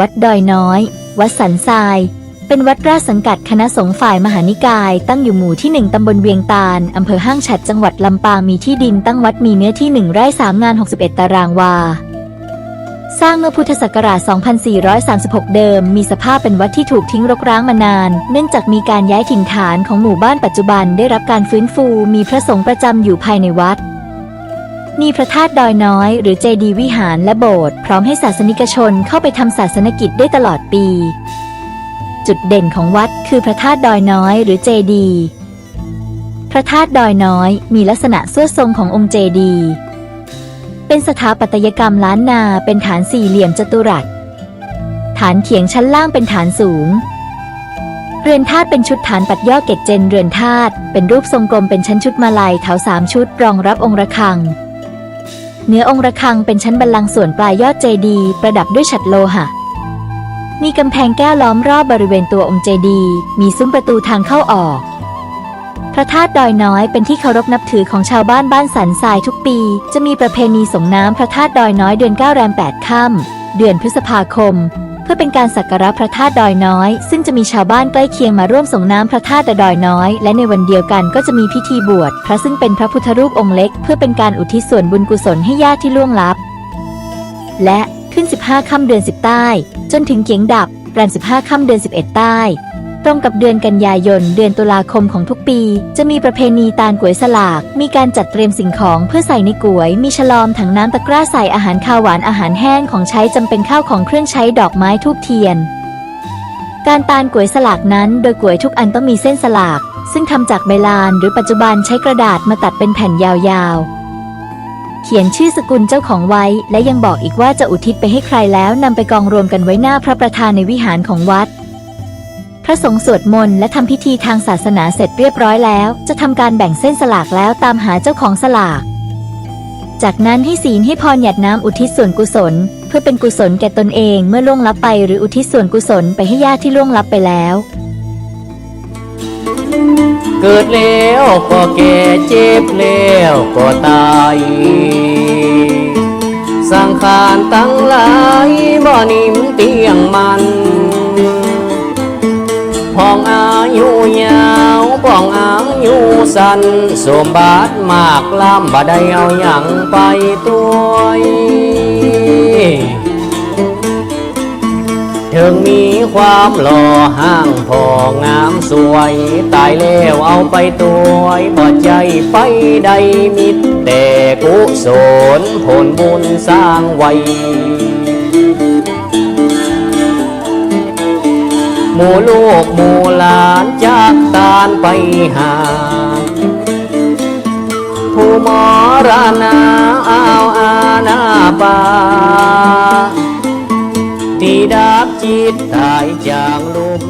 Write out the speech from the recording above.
วัดดอยน้อย วัดสันทราย เป็นวัดราชสังกัดคณะสงฆ์ฝ่ายมหานิกาย ตั้งอยู่หมู่ที่ 1 ตำบลเวียงตาล อำเภอห้างฉัดจังหวัดลำปาง มีที่ดินตั้งวัดมีเนื้อที่ 1 ไร่3งาน 61 ตารางวา สร้างเมื่อพุทธศักราช 2436 เดิม มีสภาพเป็นวัดที่ถูกทิ้งรกร้างมานาน เนื่องจากมีการย้ายถิ่นฐานของหมู่บ้านปัจจุบันได้รับการฟื้นฟู มีพระสงฆ์ประจำอยู่ภายในวัด มีพระธาตุดอยน้อยหรือเจดีวิหารและโบสถ์พร้อมให้ศาสนิกชนเข้าไปทำศาสนกิจได้ตลอดปี จุดเด่นของวัดคือพระธาตุดอยน้อยหรือเจดี พระธาตุดอยน้อยมีลักษณะสวดทรงขององค์เจดี เป็นสถาปัตยกรรมล้านนาเป็นฐานสี่เหลี่ยมจัตุรัส ฐานเขียงชั้นล่างเป็นฐานสูง เรือนธาตุเป็นชุดฐานปัดย่อเกตเจนเรือนธาตุเป็นรูปทรงกลมเป็นชั้นชุดมาลัยเถาสามชุดรองรับองค์ระฆัง เหนือองค์ระฆังเป็นชั้นบัลลังก์ส่วนปลายยอดเจดีย์ประดับด้วยฉัตรโลหะ มีกำแพงแก้วล้อมรอบบริเวณตัวองค์เจดีย์มีซุ้มประตูทางเข้าออก พระธาตุดอยน้อยเป็นที่เคารพนับถือของชาวบ้านบ้านสันทรายทุกปี จะมีประเพณีส่งน้ำพระธาตุดอยน้อยเดือน9แรม8ค่ำเดือนพฤษภาคม เพื่อเป็นการสักการะพระธาตุดอยน้อย ซึ่งจะมีชาวบ้านใกล้เคียงมาร่วมส่งน้ำพระธาตุดอยน้อย และในวันเดียวกันก็จะมีพิธีบวชพระซึ่งเป็นพระพุทธรูปองค์เล็ก เพื่อเป็นการอุทิศส่วนบุญกุศลให้ญาติที่ล่วงลับ และขึ้น 15 ค่ำเดือน 10 ใต้ จนถึงเกียงดับแรม15 ค่ำเดือน 11 ใต้ ตรงกับเดือนกันยายน เดือนตุลาคมของทุกปี จะมีประเพณีตาลก๋วยสลาก มีการจัดเตรียมสิ่งของเพื่อใส่ในก๋วย มีฉลอมถังน้ำตะกร้าใส่อาหารข้าวหวานอาหารแห้งของใช้จำเป็นข้าวของเครื่องใช้ดอกไม้ทูบเทียน การตาลก๋วยสลากนั้น โดยก๋วยทุกอันต้องมีเส้นสลาก ซึ่งทำจากใบลาน หรือปัจจุบันใช้กระดาษมาตัดเป็นแผ่นยาวๆเขียนชื่อสกุลเจ้าของไว้ และยังบอกอีกว่าจะอุทิศไปให้ใครแล้วนำไปกองรวมกันไว้หน้าพระประธานในวิหารของวัด พระสงฆ์สวดมนต์และทำพิธีทางศาสนาเสร็จเรียบร้อยแล้ว จะทำการแบ่งเส้นสลากแล้วตามหาเจ้าของสลาก จากนั้นให้ศีลให้พรหยัดน้ำอุทิศส่วนกุศล เพื่อเป็นกุศลแก่ตนเองเมื่อล่วงลับไปหรืออุทิศส่วนกุศลไปให้ญาติที่ล่วงลับไปแล้ว เกิดแล้วก็แก่เจ็บแล้วก็ตายสังขารตั้งหลายบ่นิ่มเตียงมัน องอายุยาวพองอายุสันสมบัติมากล้ำบ่ได้เอาอย่างไปตัวถึงมีความหล่อห้างพองามสวย ตายแล้วเอาไปตัวบ่ใจไปใดมิตรแต่กุศลผลบุญสร้างไว้ หมู่ลูกหมู่หลานจากตานไปหาผู้มรณาเอาอาณาปาที่ดับจิตตายจากลุม